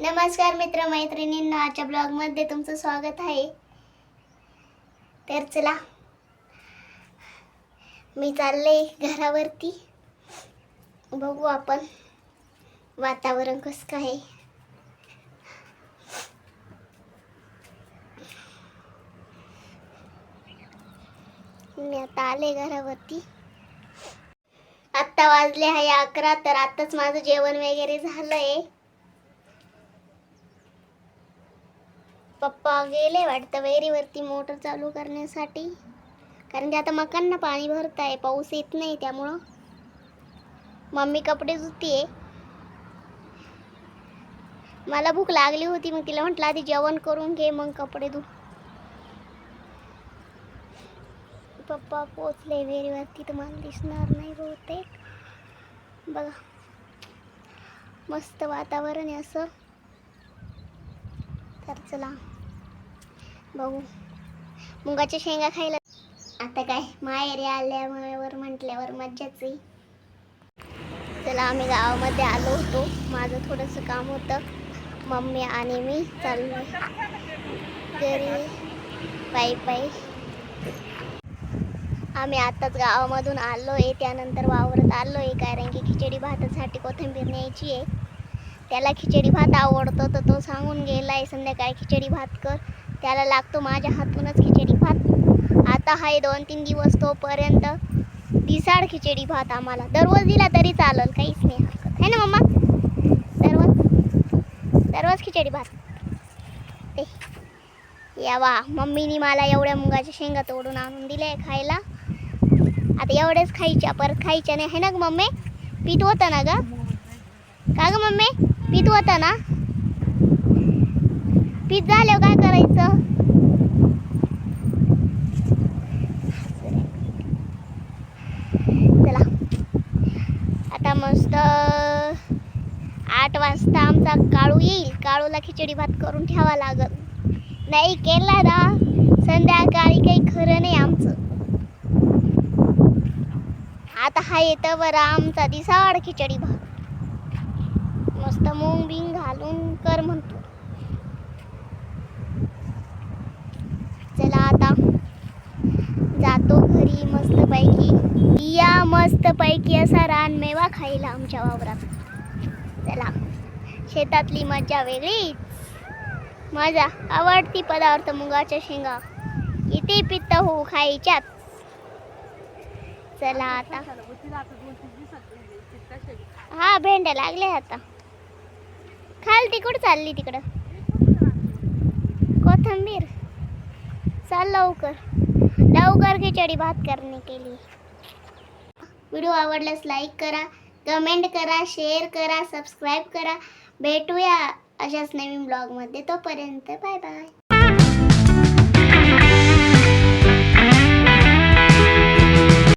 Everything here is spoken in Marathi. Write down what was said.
नमस्कार मित्र मैत्रिणींना आजच्या ब्लॉगमध्ये तुमचं स्वागत आहे. तर चला मी चालले घरावरती. बघू आपण वातावरण कसं काय. आहे. मी आता आले घरावरती. आत्ता वाजले आहे अकरा तर आत्ताच माझं जेवण वगैरे झालं आहे पप्पा गेले वाटतं वैरीवरती मोटर चालू करण्यासाठी. कारण की आता मकांना पाणी भरत आहे पाऊस येत नाही त्यामुळं. मम्मी कपडे धुतीये. मला भूक लागली होती मग तिला म्हटलं आधी जेवण करून घे मग कपडे धु. पप्पा पोचले वेरीवरती तुम्हाला दिसणार नाही बहुतेक. बघा मस्त वातावरण आहे असं. तर चला. बघू. मुगाच्या शेंगा खायला. आता काय? माहेरी आल्यावर म्हटल्यावर मज्जाच आहे. चला आम्ही गावामध्ये आलो होतो. माझं थोडंसं काम होतं. मम्मी आणि मी चाललो घरी. पायी पायी आम्ही आत्ताच गावामधून आलो आहे त्यानंतर वावरत आलो आहे कारण की खिचडी भातासाठी कोथिंबीर न्यायची आहे. त्याला खिचडी भात आवडतो तर तो सांगून गेला आहे संध्याकाळी खिचडी भात कर. त्याला लागतो माझ्या हातूनच खिचडी भात. आता आहे दोन तीन दिवस तोपर्यंत दिसाड खिचडी भात आम्हाला. दररोज दिला तरी चालेल काहीच नाही हरकत. ना मम्मा? दररोज दररोज खिचडी भात. ते या वा मम्मीनी मला एवढ्या मुगाच्या शेंगा तोडून आणून दिल्या खायला. आता एवढेच खायच्या परत खायच्या नाही. आहे ना ग मम्मी? पीठ होतं ना ग? का ग मम्मी? पीठ होता ना? पिझ्झा झाल्यावर काय करायचं? चला. आता मस्त आठ वाजता आमचा काळू येईल. काळूला खिचडी भात करून ठेवा लागल. नाही केला ना. संध्याकाळी काही खरं नाही आमचं. आता हा येतं बरं आमचा दिसाड खिचडी भात. मस्त मूग बिंग घालून कर म्हणतो. चला आता जातो घरी मस्त पैकी या मस्त पैकी असा रानमेवा खायला आमच्या वावरात. चला. शेतातली मजा वेगळीच. माझा आवडती पदार्थ मुगाच्या शेंगा. इथे पित्त हो खायच्यात. चला आता. हा भेंड्या लागल्या आता. खाल तिकड चालली तिकडं. कोथंबीर. चाल लवकर. लवकर खिचडी भात करणे केली. व्हिडिओ आवडल्यास लाईक करा कमेंट करा शेअर करा सबस्क्राईब करा. भेटूया अशाच नवीन ब्लॉगमध्ये तोपर्यंत बाय बाय.